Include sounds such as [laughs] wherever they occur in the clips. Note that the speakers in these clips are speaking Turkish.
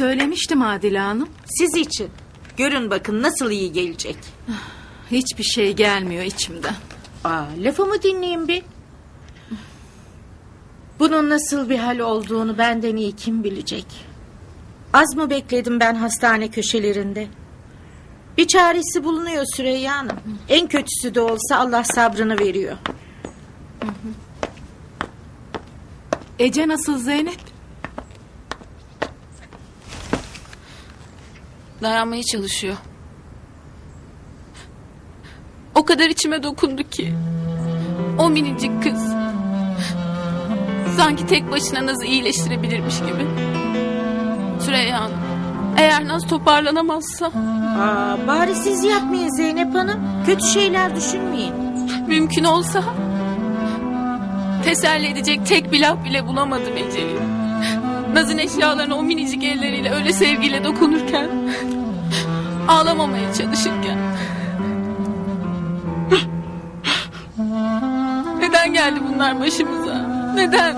Söylemiştim Adile Hanım. Siz için. Görün bakın nasıl iyi gelecek. Hiçbir şey gelmiyor içimden. Aa, lafımı dinleyin bir. Bunun nasıl bir hal olduğunu benden iyi kim bilecek? Az mı bekledim ben hastane köşelerinde? Bir çaresi bulunuyor Süreyya Hanım. En kötüsü de olsa Allah sabrını veriyor. Ece nasıl Zeynep? Dayanmaya çalışıyor. O kadar içime dokundu ki. O minicik kız. Sanki tek başına Naz'ı iyileştirebilirmiş gibi. Süreyya Hanım. Eğer Naz toparlanamazsa Aa, bari siz yapmayın Zeynep Hanım. Kötü şeyler düşünmeyin. mümkün olsa teselli edecek tek bir laf bile bulamadım Ece'yi. Naz'ın eşyalarına o minicik elleriyle öyle sevgiyle dokunurken ağlamamaya çalışırken neden geldi bunlar başımıza? Neden?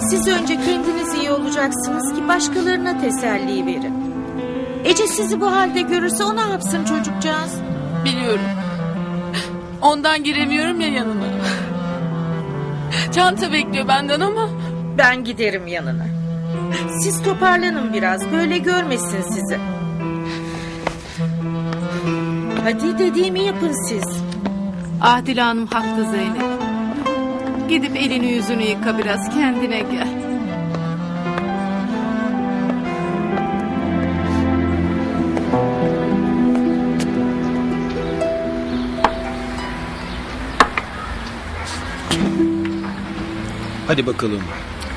Siz önce kendiniz iyi olacaksınız ki başkalarına teselli verin. Ece sizi bu halde görürse o ne yapsın çocukcağız? Biliyorum. Ondan giremiyorum ya yanına. Çanta bekliyor benden ama Ben giderim yanına. Siz toparlanın biraz. Böyle görmesin sizi. Hadi dediğimi yapın siz. Adile Hanım haklı Zeynep. Gidip elini yüzünü yıka biraz kendine gel. Hadi bakalım.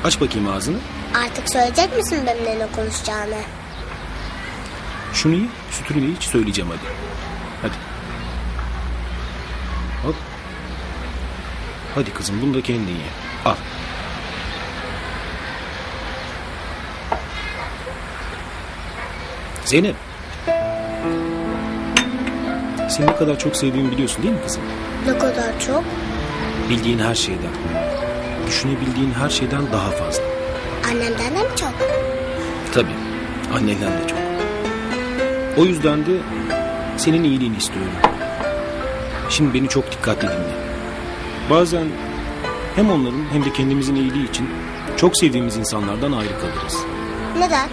Aç bakayım ağzını. Artık söyleyecek misin benimle ne konuşacağını? Şunu ye, sütünü ye, hiç söyleyeceğim hadi. Hadi. Hop. Hadi kızım bunu da kendin ye. Al. Zeynep. Seni ne kadar çok sevdiğimi biliyorsun değil mi kızım? Ne kadar çok? Bildiğin her şeyden. Düşünebildiğin her şeyden daha fazla. Annemden de mi çok? Tabii. Annenden de çok. O yüzden de senin iyiliğini istiyorum. Şimdi beni çok dikkatli dinle. Bazen hem onların hem de kendimizin iyiliği için çok sevdiğimiz insanlardan ayrı kalırız. Neden?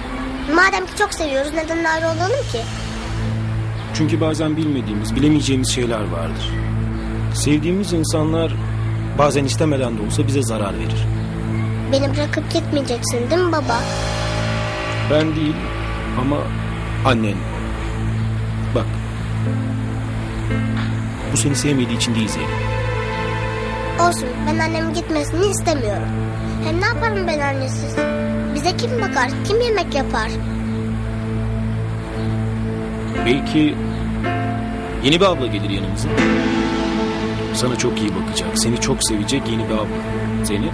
Madem ki çok seviyoruz neden ayrı olalım ki? Çünkü bazen bilmediğimiz, bilemeyeceğimiz şeyler vardır. Sevdiğimiz insanlar bazen istemeden de olsa bize zarar verir. Beni bırakıp gitmeyeceksin değil mi baba? Ben değil ama annen. Bak. Bu seni sevmediği için değil Zeynep. Olsun ben annemin gitmesini istemiyorum. Hem ne yaparım ben annesiz? Bize kim bakar, kim yemek yapar? Belki yeni bir abla gelir yanımıza. Sana çok iyi bakacak, seni çok sevecek yeni bir abla. Zeynep,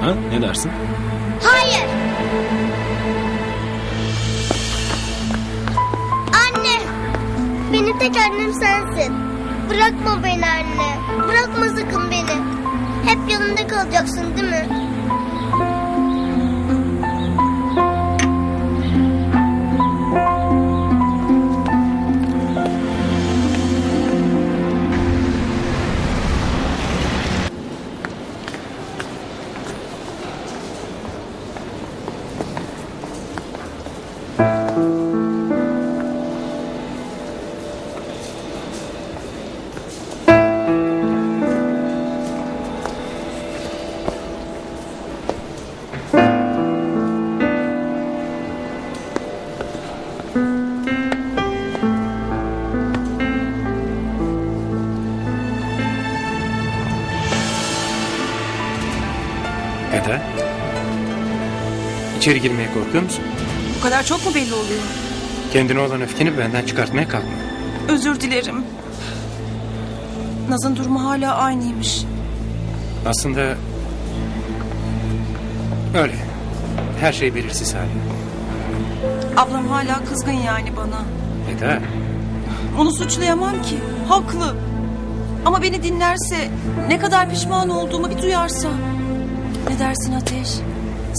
ha ne dersin? Hayır! Anne! Benim tek annem sensin. Bırakma beni anne. Bırakma sakın beni. Hep yanımda kalacaksın değil mi? İçeri girmeye korkuyor musun? Bu kadar çok mu belli oluyor? Kendine olan öfkeni benden çıkartmaya kalkma. Özür dilerim. Naz'ın durumu hala aynıymış. Aslında... Öyle. Her şey belirsiz hali. Ablam hala kızgın yani bana. Eda, Onu suçlayamam ki. Haklı. Ama beni dinlerse, ne kadar pişman olduğumu bir duyarsa. Ne dersin Ateş?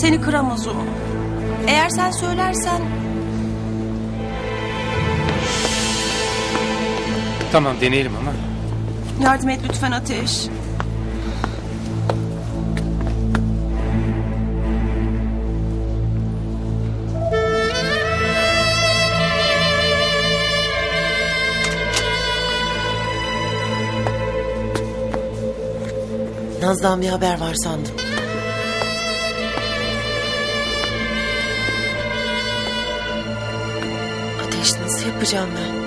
Seni kıramaz o. Eğer sen söylersen Tamam deneyelim ama. yardım et lütfen Ateş. Naz'dan bir haber var sandım. Ateş nasıl yapacağım ben?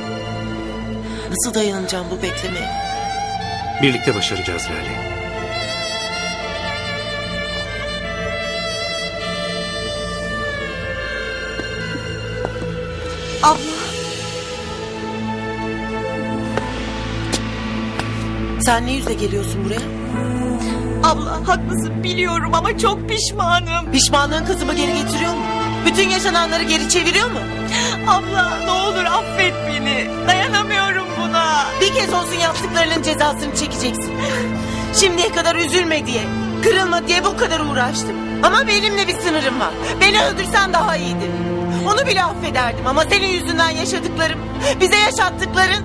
Nasıl dayanacağım bu beklemeye? Birlikte başaracağız Lale. Abla Sen ne yüzle geliyorsun buraya? abla haklısın biliyorum ama çok pişmanım. Pişmanlığın kızımı geri getiriyor mu? Bütün yaşananları geri çeviriyor mu? Abla ne olur affet beni. Dayanamıyorum buna. Bir kez olsun yaptıklarının cezasını çekeceksin. Şimdiye kadar üzülme diye, kırılma diye bu kadar uğraştım. Ama benim de bir sınırım var. Beni öldürsen daha iyiydi. Onu bile affederdim ama senin yüzünden yaşadıklarım, bize yaşattıkların...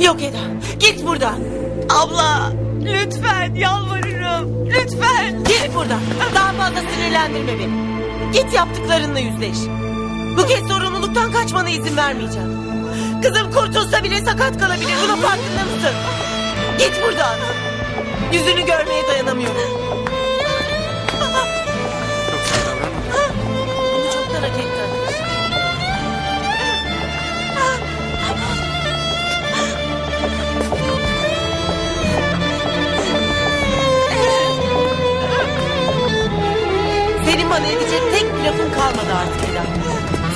Yok Eda, git buradan. Abla lütfen yalvarırım. Lütfen. Git buradan. Daha fazla sinirlendirme beni. Git yaptıklarınla yüzleş. Bu kez sorumluluktan kaçmana izin vermeyeceğim. Kızım kurtulsa bile sakat kalabilir. Bunun farkında mısın? Git buradan. Yüzünü görmeye dayanamıyorum. Kalmadı artık Eda.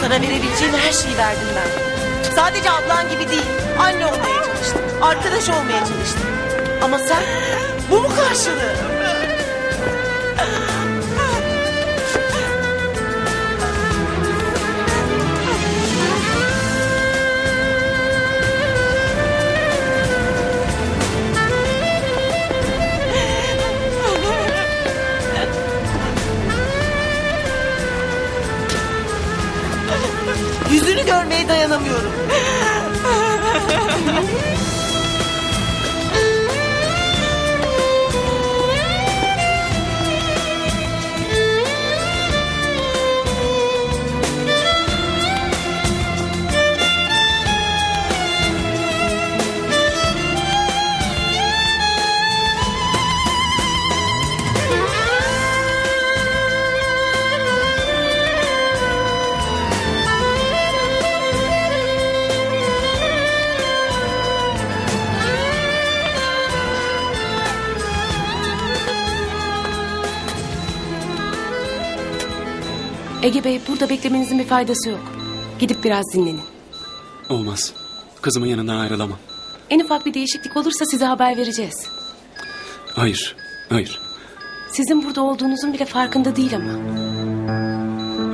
Sana verebileceğim her şeyi verdim ben. Sadece ablan gibi değil, anne olmaya çalıştım. Arkadaş olmaya çalıştım. Ama sen, bu mu karşılığı? Görmeye [laughs] Ege Bey burada beklemenizin bir faydası yok. Gidip biraz dinlenin. Olmaz. Kızımın yanından ayrılamam. En ufak bir değişiklik olursa size haber vereceğiz. Hayır, hayır, Sizin burada olduğunuzun bile farkında değil ama.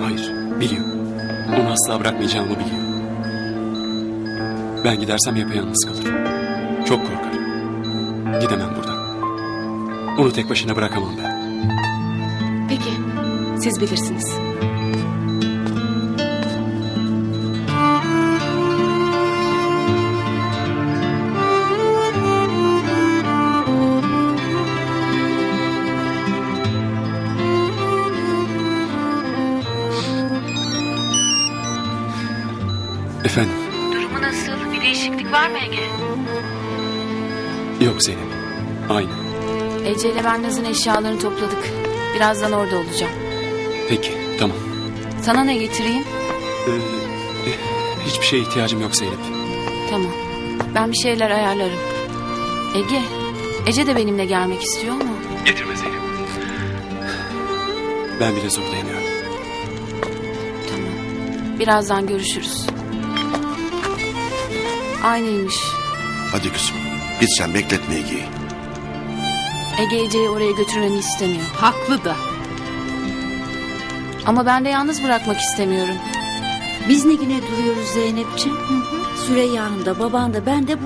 hayır. Biliyor. Onu asla bırakmayacağımı biliyor. Ben gidersem yapayalnız kalır. Çok korkar. Gidemem buradan. Onu tek başına bırakamam ben. Peki, siz bilirsiniz. Efendim, Durumu nasıl? Bir değişiklik var mı Ege? yok Zeynep. Aynı. Ece ile ben Naz'ın eşyalarını topladık. Birazdan orada olacağım. Peki, tamam. Sana ne getireyim? Ee, eh, hiçbir şeye ihtiyacım yok Zeynep. Tamam. Ben bir şeyler ayarlarım. Ege, Ece de benimle gelmek istiyor mu? Getirme Zeynep. Ben bile zor dayanıyorum. Tamam. Birazdan görüşürüz. Aynıymış. Hadi kızım. Git sen bekletme Ege'yi. Ege Ece'yi oraya götürmemi istemiyor. Haklı da. Ama ben de yalnız bırakmak istemiyorum. Biz ne güne duruyoruz Zeynep'ciğim? Süreyya Hanım da baban da ben de